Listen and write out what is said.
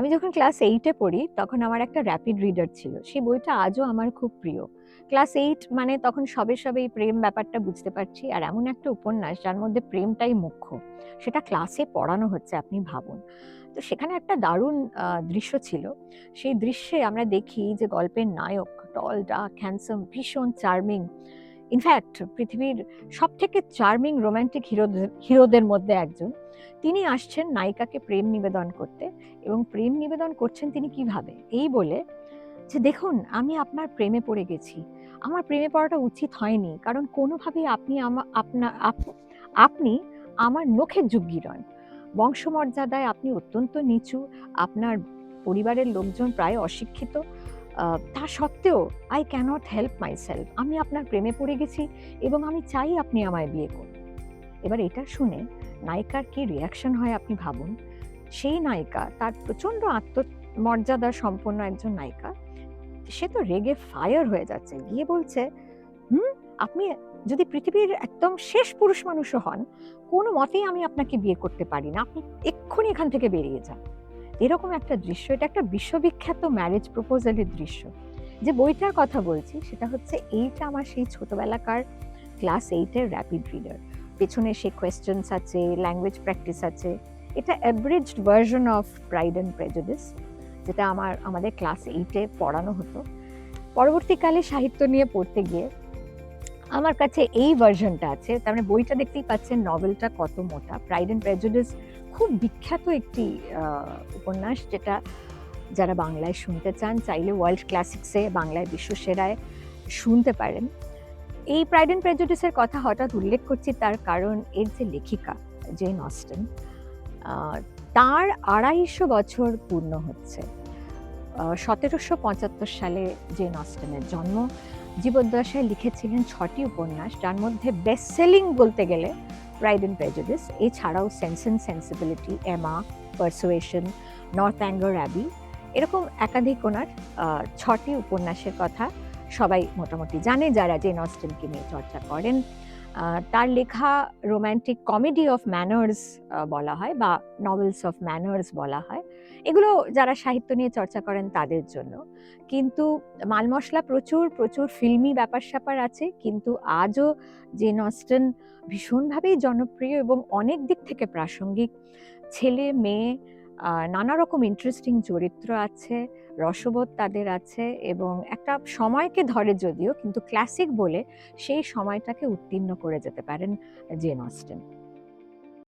আমি যখন ক্লাস এইটে পড়ি, তখন আমার একটা র্যাপিড রিডার ছিল। সেই বইটা আজও আমার খুব প্রিয়। ক্লাস এইট মানে তখন সবে সবে এই প্রেম ব্যাপারটা বুঝতে পারছি, আর এমন একটা উপন্যাস যার মধ্যে প্রেমটাই মুখ্য। সেটা ক্লাসে পড়ানো হচ্ছে, আপনি ভাবুন। তো সেখানে একটা দারুণ দৃশ্য ছিল। সেই দৃশ্যে আমরা দেখি যে গল্পের নায়ক টল ডাক হ্যান্ডসাম ভীষণ চার্মিং ইনফ্যাক্ট পৃথিবীর সব থেকে চার্মিং রোম্যান্টিক হিরোদের হিরোদের মধ্যে একজন। তিনি আসছেন নায়িকাকে প্রেম নিবেদন করতে এবং প্রেম নিবেদন করছেন তিনি কীভাবে? এই বলে যে, দেখুন, আমি আপনার প্রেমে পড়ে গেছি। আমার প্রেমে পড়াটা উচিত হয়নি। কারণ কোনোভাবেই আপনি আমা, আপনা আপনি আমার নখের যোগ্যী নন। বংশমর্যাদায় আপনি অত্যন্ত নিচু। আপনার পরিবারের লোকজন প্রায় অশিক্ষিত। তা সত্ত্বেও I cannot help my self আমি আপনার প্রেমে পড়ে গেছি এবং আমি চাই আপনি আমায় বিয়ে করুন। এবার এটা শুনে নায়িকার কি রিয়াকশন হয় আপনি ভাবুন? সেই নায়িকা, তার প্রচণ্ড আত্মমর্যাদা সম্পন্ন একজন নায়িকা, সে তো রেগে ফায়ার হয়ে যাচ্ছে। গিয়ে বলছে, হুম, আপনি যদি পৃথিবীর একদম শেষ পুরুষ মানুষও হন, কোনো মতেই আমি আপনাকে বিয়ে করতে পারি না। আপনি এক্ষুনি এখান থেকে বেরিয়ে যান। এরকম একটা দৃশ্য, এটা একটা বিশ্ববিখ্যাত ম্যারেজ প্রপোজালের দৃশ্য। যে বইটার কথা বলছি, সেটা হচ্ছে এইটা আমার সেই ছোটবেলাকার ক্লাস এইটের র্যাপিড রিডার পেছনে সে কোয়েশ্চেন্স আছে ল্যাঙ্গুয়েজ প্র্যাকটিস আছে। এটা averaged version of Pride and Prejudice যেটা আমার, আমাদের ক্লাস এইটে পড়ানো হতো। পরবর্তীকালে সাহিত্য নিয়ে পড়তে গিয়ে আমার কাছে এই ভার্সনটা আছে। তার মানে বইটা দেখতেই পাচ্ছেন নভেলটা কত মোটা। প্রাইড অ্যান্ড প্রেজুডিস খুব বিখ্যাত একটি উপন্যাস যেটা যারা বাংলায় শুনতে চান, চাইলে ওয়ার্ল্ড ক্লাসিক্সে বাংলায় বিশ্বসেরায় শুনতে পারেন। এই প্রাইড অ্যান্ড প্রেজুডিসের কথা হঠাৎ উল্লেখ করছি তার কারণ এর যে লেখিকা জেন অস্টেন তার আড়াইশো বছর পূর্ণ হচ্ছে। সতেরোশো পঁচাত্তর সালে জেন অস্টেনের জন্ম। জীবদ্দশায় লিখেছিলেন ছটি উপন্যাস, যার মধ্যে বেস্ট সেলিং বলতে গেলে প্রাইড অ্যান্ড প্রেজুডিস এছাড়াও Sense and Sensibility Emma Persuasion Northanger Abbey এরকম একাধিক ওনার ছটি উপন্যাসের কথা সবাই মোটামুটি জানে যারা জেন অস্টেনকে নিয়ে চর্চা করেন। তার লেখা রোম্যান্টিক কমেডি অফ ম্যানার্স বলা হয় বা নভেলস অফ ম্যানার্স বলা হয়। এগুলো যারা সাহিত্য নিয়ে চর্চা করেন তাদের জন্য। কিন্তু মাল মশলা প্রচুর প্রচুর ফিল্মি ব্যাপার স্যাপার আছে, কিন্তু আজও জেন অস্টেন ভীষণভাবেই জনপ্রিয় এবং অনেক দিক থেকে প্রাসঙ্গিক। ছেলে, মেয়ে নানা রকম ইন্টারেস্টিং চরিত্র আছে, রসবোধ তাদের আছে এবং একটা সময়কে ধরে যদিও কিন্তু ক্লাসিক বলে সেই সময়টাকে উত্তীর্ণ করে যেতে পারেন জেন অস্টেন